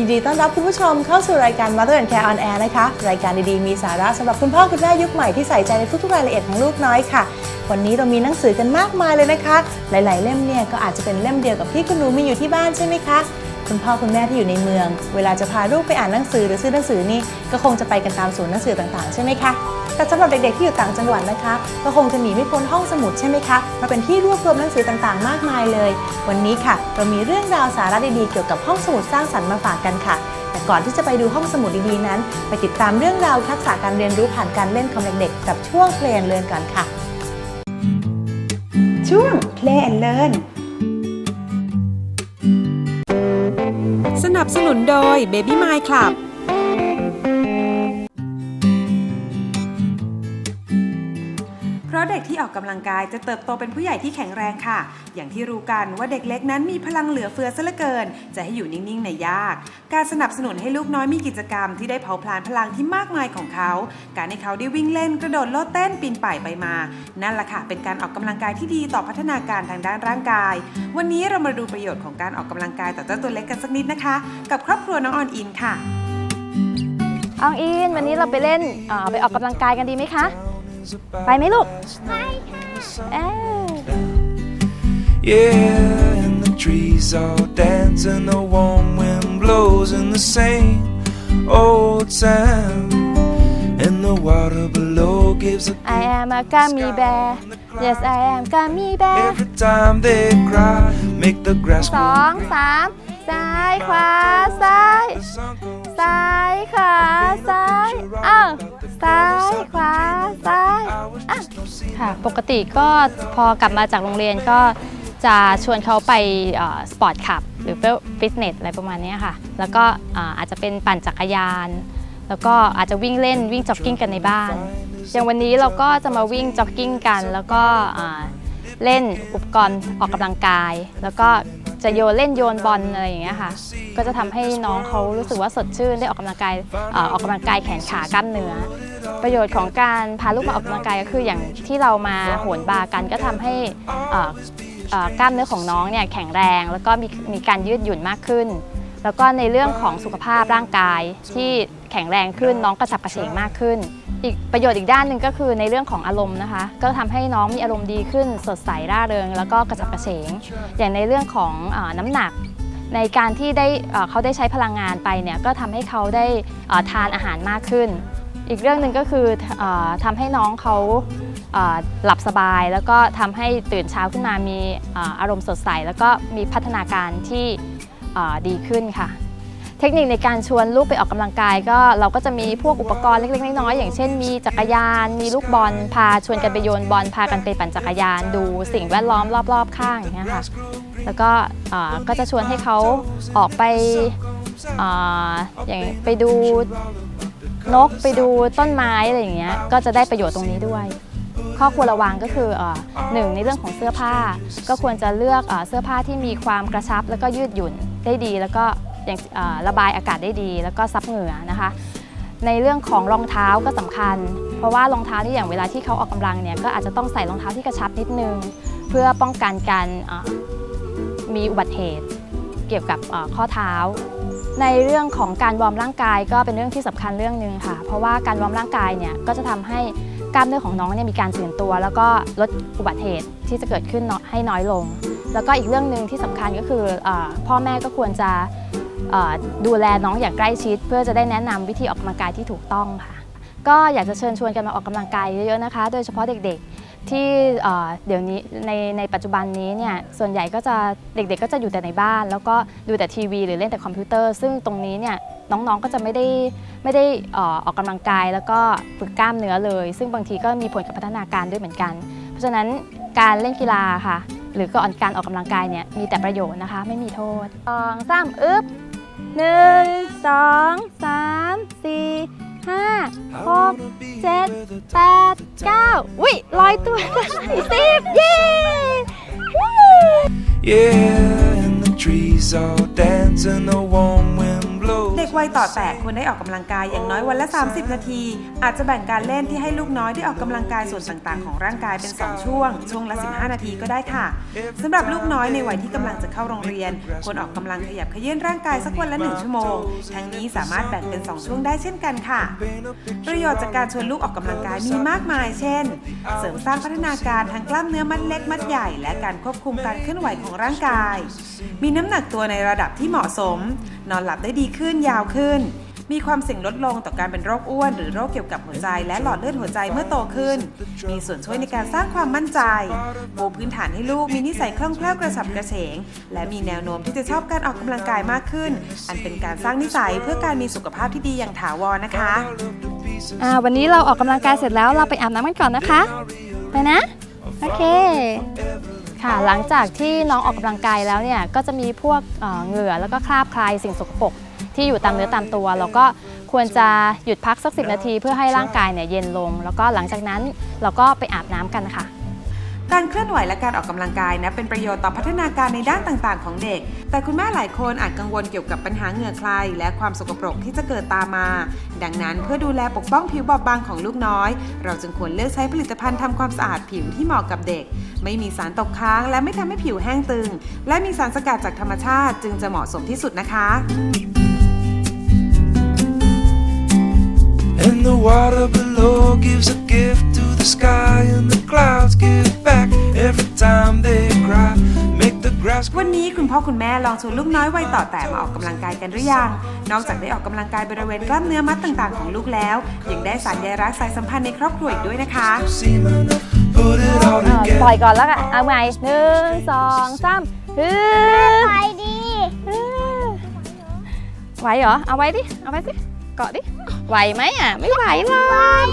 ยินดีต้อนรับคุณผู้ชมเข้าสู่รายการ Mother and Care on Air นะคะ รายการดีๆ มีสาระสำหรับคุณพ่อคุณแม่ยุคใหม่ที่ใส่ใจในทุกๆรายละเอียดของลูกน้อยค่ะ วันนี้เรามีหนังสือกันมากมายเลยนะคะ หลาย ๆ เล่มเนี่ยก็อาจจะเป็นเล่มเดียวกับที่คุณหนูมีอยู่ที่บ้านใช่ไหมคะ คุณพ่อคุณแม่ที่อยู่ในเมือง เวลาจะพาลูกไปอ่านหนังสือหรือซื้อหนังสือนี่ก็คงจะไปกันตามศูนย์หนังสือต่างๆใช่ไหมคะแต่สำหรับเด็กๆที่อยู่ต่างจังหวัดนะคะ ก็คงจะหนีไม่พ้นห้องสมุดใช่ไหมคะมาเป็นที่รวบรวมหนังสือต่างๆ มากมายเลย วันนี้ค่ะ เรามีเรื่องราวสาระดีๆเกี่ยวกับห้องสมุดสร้างสรรค์มาฝากกันค่ะ แต่ก่อนที่จะไปดูห้องสมุดดีๆนั้น ไปติดตามเรื่องราวทักษะการเรียนรู้ผ่านการเล่นของเด็กๆกับช่วงเพลงเรียนกันค่ะ ช่วง Play and Learn สนัับสนุนโดย Baby My Club เพราะเด็กที่ออกกำลังกายจะเติบโตเป็นผู้ใหญ่ที่แข็งแรงค่ะ อย่างที่รู้กันว่าเด็กเล็กนั้นมีพลังเหลือเฟือซะเหลือเกิน จะให้อยู่นิ่งๆในยาก การสนับสนุนให้ลูกน้อยมีกิจกรรมที่ได้เผาผลาญพลังที่มากมายของเขา การให้เขาได้วิ่งเล่นกระโดดโลดเต้นปีนป่ายไปมา นั่นแหละค่ะเป็นการออกกำลังกายที่ดีต่อพัฒนาการทางด้านร่างกาย วันนี้เรามาดูประโยชน์ของการออกกำลังกายต่อเจ้าตัวเล็กกันสักนิดนะคะ กับครอบครัวน้องออนอินค่ะอองอินวันนี้เราไปเล่นไปออกกำลังกายกันดีไหมคะ ไปไหมลูก ไปค่ะเอ้ย Yeah, and the trees all dance and the warm wind blows in the same old sound. And the water below gives a I am a gummy bear Yes I am gummy bear every time they cry, make the grass สองสามซ้ายขวาซ้าย ซ้ายขวาซ้ายอ้าว ซ้ายขวาซ้ายอะค่ะ ปกติก็พอกลับมาจากโรงเรียนก็จะชวนเขาไปสปอร์ตคลับ หรือฟิตเนสอะไรประมาณนี้ค่ะ แล้วก็อาจจะเป็นปั่นจักรยาน แล้วก็อาจจะวิ่งเล่นวิ่งจ็อกกิ้งกันในบ้าน อย่างวันนี้เราก็จะมาวิ่งจ็อกกิ้งกัน แล้วก็เล่นอุปกรณ์ออกกำลังกาย แล้วก็ จะโยนเล่นโยนบอลอะไรอย่างเงี้ยค่ะ ก็จะทำให้น้องเขารู้สึกว่าสดชื่นได้ออกกำลังกายออออกกำลังกายแขนขากล้ามเนื้อ ประโยชน์ของการพาลูกมาออกกำลังกายก็คืออย่างที่เรามาโหนบาร์กันก็ทำให้กล้ามเนื้อของน้องเนี่ยแข็งแรงแล้วก็มีมีการยืดหยุ่นมากขึ้น แล้วก็ในเรื่องของสุขภาพร่างกายที่แข็งแรงขึ้นน้องกระฉับกระเฉงมากขึ้น อีกประโยชน์อีกด้านหนึ่งก็คือในเรื่องของอารมณ์นะคะ ก็ทำให้น้องมีอารมณ์ดีขึ้น สดใสร่าเริง แล้วก็กระฉับกระเฉง อย่างในเรื่องของอน้ำหนัก ในการที่ได้เขาได้ใช้พลังงานไปเนี่ยก็ทำให้เขาได้ทานอาหารมากขึ้น อีกเรื่องหนึ่งก็คือออทำให้น้องเขาหลับสบาย แล้วก็ทำให้ตื่นเช้าขึ้นมามีอารมณ์สดใส แล้วก็มีพัฒนาการที่ดีขึ้นค่ะ เทคนิคในการชวนลูกไปออกกำลังกาย ก็เราก็จะมีพวกอุปกรณ์เล็กๆน้อยๆอย่างเช่นมีจักรยาน มีลูกบอลพาชวนกันไปโยนบอลพากันไปปั่นจักรยาน ดูสิ่งแวดล้อมรอบ ๆ ข้างอย่างเงี้ยค่ะแล้วก็ก็จะชวนให้เขาออกไปออย่างไปดูนกไปดูต้นไม้อะไรอย่างเงี้ยก็จะได้ประโยชน์ตรงนี้ด้วย ข้อควรระวังก็คืออหนึ่งในเรื่องของเสื้อผ้า ก็ควรจะเลือกเอ่อเสื้อผ้าที่มีความกระชับแล้วก็ยืดหยุ่นได้ดีแล้วก็ ระบายอากาศได้ดี แล้วก็ซับเหงื่อนะคะ ในเรื่องของรองเท้าก็สำคัญ เพราะว่ารองเท้าที่อย่างเวลาที่เขาออกกำลังเนี่ยก็อาจจะต้องใส่รองเท้าที่กระชับนิดนึง เพื่อป้องกันการมีอุบัติเหตุเกี่ยวกับข้อเท้า ในเรื่องของการวอร์มร่างกายก็เป็นเรื่องที่สำคัญเรื่องหนึ่งค่ะ เพราะว่าการวอร์มร่างกายเนี่ยก็จะทำให้กล้ามเนื้อของน้องเนี่ยมีการตื่นตัว แล้วก็ลดอุบัติเหตุที่จะเกิดขึ้นให้น้อยลง แล้วก็อีกเรื่องหนึ่งที่สำคัญก็คืออพ่อแม่ก็ควรจะ ดูแลน้องอย่างใกล้ชิด เพื่อจะได้แนะนำวิธีออกกำลังกายที่ถูกต้องค่ะ ก็อยากจะเชิญชวนกันมาออกกำลังกายเยอะๆนะคะ โดยเฉพาะเด็กๆที่เดี๋ยวนี้ในในปัจจุบันนี้เนี่ยส่วนใหญ่ก็จะเด็กๆก็จะอยู่แต่ในบ้าน แล้วก็ดูแต่ทีวี หรือเล่นแต่คอมพิวเตอร์ ซึ่งตรงนี้เนี่ยน้องๆก็จะไม่ได้ไม่ได้ออออกกำลังกาย แล้วก็ฝึกกล้ามเนื้อเลย ซึ่งบางทีก็มีผลกับพัฒนาการด้วยเหมือนกัน เพราะฉะนั้นการเล่นกีฬาค่ะ หรือก่อนการออกกำลังกายเนี่ยมีแต่ประโยชน์นะคะ ไม่มีโทษสองสามอึ๊บ หนึ่งสองสามสี่ห้าหกเจ็ดแปดเก้าอุ้ยลอยตัวสิบเย้ Yeah, and the trees all dance and the warm วัยต่อแตกควรได้ออกกำลังกายอย่างน้อยวันละ 30 นาที อาจจะแบ่งการเล่นที่ให้ลูกน้อยได้ออกกำลังกายส่วนต่าง ๆ ของร่างกายเป็น 2 ช่วง ช่วงละ 15 นาทีก็ได้ค่ะสำหรับลูกน้อยในวัยที่กำลังจะเข้าโรงเรียนควรออกกำลังขยับเขยื้อนร่างกายสักวันละ 1 ชั่วโมง ทั้งนี้สามารถแบ่งเป็น 2 ช่วงได้เช่นกันค่ะ ประโยชน์จากการชวนลูกออกกำลังกายมีมากมาย เช่น เสริมสร้างพัฒนาการทางกล้ามเนื้อมัดเล็กมัดใหญ่ และการควบคุมการเคลื่อนไหวของร่างกาย มีน้ำหนักตัวในระดับที่เหมาะสม นอนหลับได้ดีขึ้นยาวขึ้น มีความเสี่ยงลดลงต่อการเป็นโรคอ้วน หรือโรคเกี่ยวกับหัวใจ และหลอดเลือดหัวใจเมื่อโตขึ้น มีส่วนช่วยในการสร้างความมั่นใจปูพื้นฐานให้ลูกมีนิสัยคล่องแคล่วกระฉับกระเฉง และมีแนวโน้มที่จะชอบการออกกำลังกายมากขึ้น อันเป็นการสร้างนิสัยเพื่อการมีสุขภาพที่ดีอย่างถาวรนะคะอ่าวันนี้เราออกกำลังกายเสร็จแล้วเราไปอาบน้ำกันก่อนนะคะ ไปนะโอเคค่ะหลังจากที่น้องออกกำลังกายแล้วเนี่ยก็จะมีพวกเอ่อเหงื่อแล้วก็คราบคลายสิ่งสกปรก ที่อยู่ตามเนื้อตามตัว แล้วก็ควรจะหยุดพักสักสินาทีเพื่อให้ร่างกายเนี่ยเย็นลง แล้วก็หลังจากนั้นเราก็ไปอาบน้ำกันค่ะ การเคลื่อนไหวและการออกกำลังกายนะเป็นประโยชน์ต่อพัฒนาการในด้านต่างๆ ของเด็ก แต่คุณแม่หลายคนอาจกังวลเกี่ยวกับปัญหาเหงื่อคลายและความสกปรกที่จะเกิดตามมา ดังนั้นเพื่อดูแลปกป้องผิวบอบบางของลูกน้อย เราจึงควรเลือกใช้ผลิตภัณฑ์ทำความสะอาดผิวที่เหมาะกับเด็ก ไม่มีสารตกค้างและไม่ทำให้ผิวแห้งตึง และมีสารสกัดจากธรรมชาติ จึงจะเหมาะสมที่สุดนะคะ the water below gives a gift to the sky, and the clouds give back every time they cry. Make the grass วันนี้คุณพ่อคุณแม่ลองชวนลูกน้อยวัยต่อแต่มาออกกำลังกายกันหรือยัง นอกจากได้ออกกำลังกายบริเวณกล้ามเนื้อมัดต่างๆของลูกแล้ว ยังได้สารใยรักสายสัมพันธ์ในครอบครัวอีกด้วยนะคะ seeming to put it all เอ่อ together. ปล่อยก่อนแล้วกันเอาใหม่หนึ่งสองสามฮึไปดีไหวเหรอ เอาไว้ดิ เอาไว้สิ เกาะดิ ไหวไหมอะ ไม่ไหวหรอก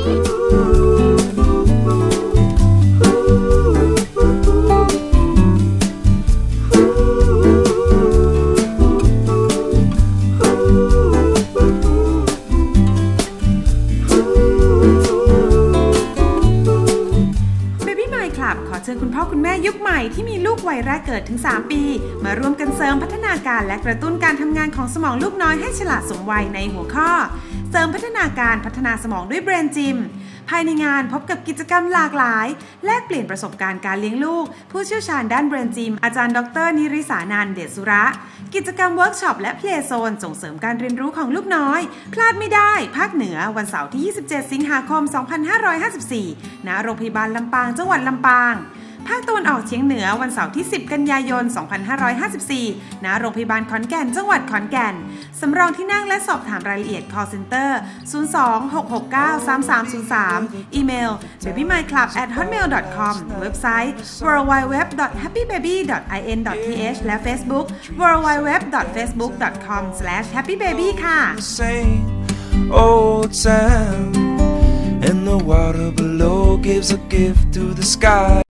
Baby My Club ขอเชิญคุณพ่อคุณแม่ยุคใหม่ที่มีลูกวัยแรกเกิดถึง 3 ปี มาร่วมกันเสริมพัฒนาการและกระตุ้นการทำงานของสมองลูกน้อยให้ฉลาดสมวัยในหัวข้อ เสริมพัฒนาการพัฒนาสมองด้วยเบรนจิม ภายในงานพบกับกิจกรรมหลากหลาย แลกเปลี่ยนประสบการณ์การเลี้ยงลูก ผู้เชี่ยวชาญด้านเบรนจิม อาจารย์ดร นิริสานันเดชสุระ กิจกรรมเวิร์กช็อปและเพลย์โซนส่งเสริมการเรียนรู้ของลูกน้อย พลาดไม่ได้ ภาคเหนือวันเสาร์ที่ 27 สิงหาคม 2554 ณ โรงพยาบาลลำปางจังหวัดลำปาง ภาคตะวันออกเฉียงเหนือวันเสาร์ที่ 10 กันยายน 2554 ณ โรงพยาบาลขอนแก่น จังหวัดขอนแก่น สำรองที่นั่งและสอบถามรายละเอียด call center 026693303 อีเมล babymyclub@hotmail.com เว็บไซต์ www.happybaby.in.th และ Facebook www.facebook.com/happybaby ค่ะ old time. And the water below gives a gift to the sky.